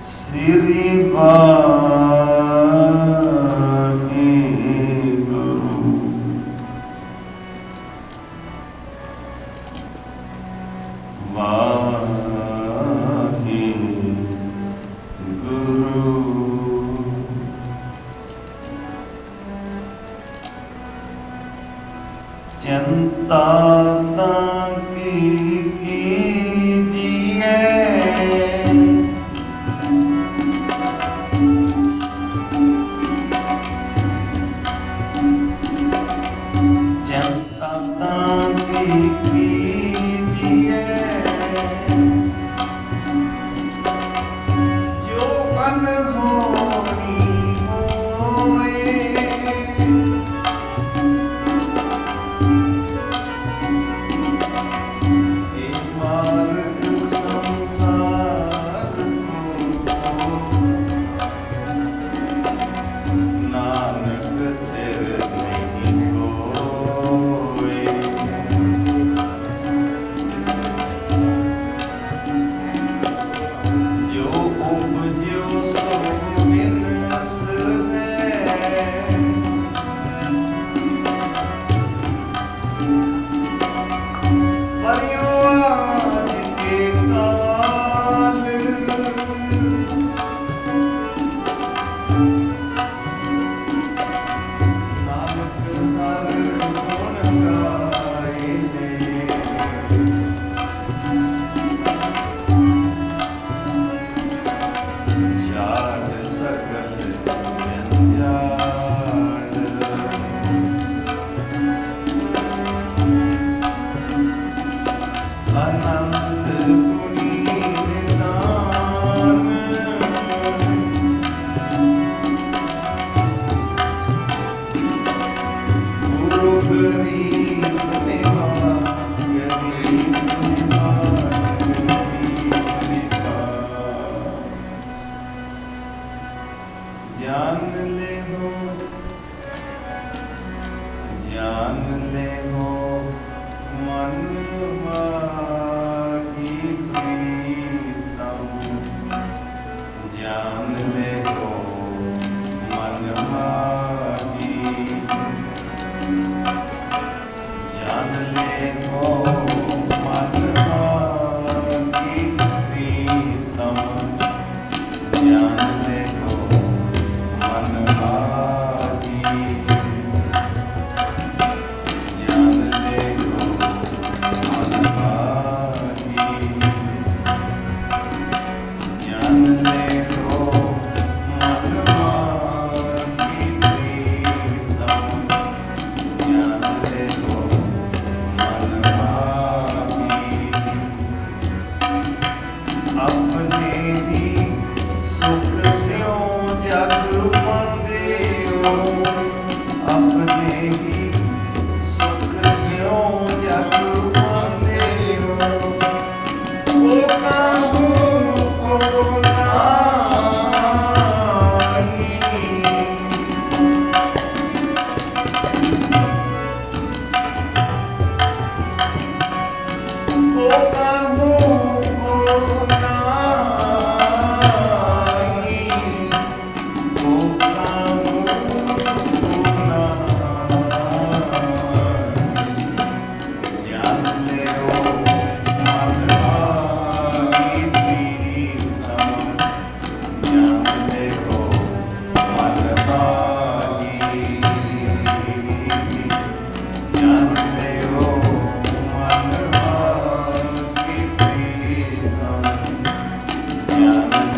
ਸ੍ਰੀ ਵਾਹਿਗੁਰੂ ਵਾਹਿਗੁਰੂ ਚੰਤਾ ਜਾਨ ਲੈ ਹੋ ਜਾਨ ਲੈ ਹੋ ਮਨ ਜਾਨ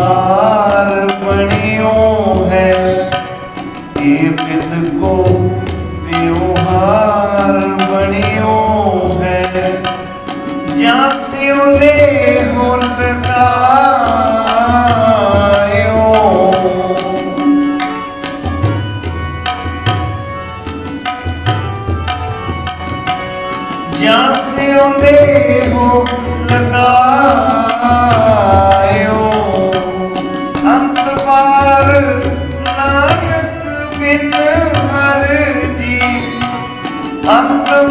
ਹਾਰ ਬਣਿਓ ਹੈ। ਇਹ ਬਿਦ ਕੋ ਪਿਓ ਹਾਰ ਬਣਿਓ ਹੈ। ਜਾਂ ਸਿਉ ਨੇ ਹੁਣ ਕਾਇਓ ਜਾਂ ਸਿਉ ਨੇ ਹੋ ਲਗਾਇਓ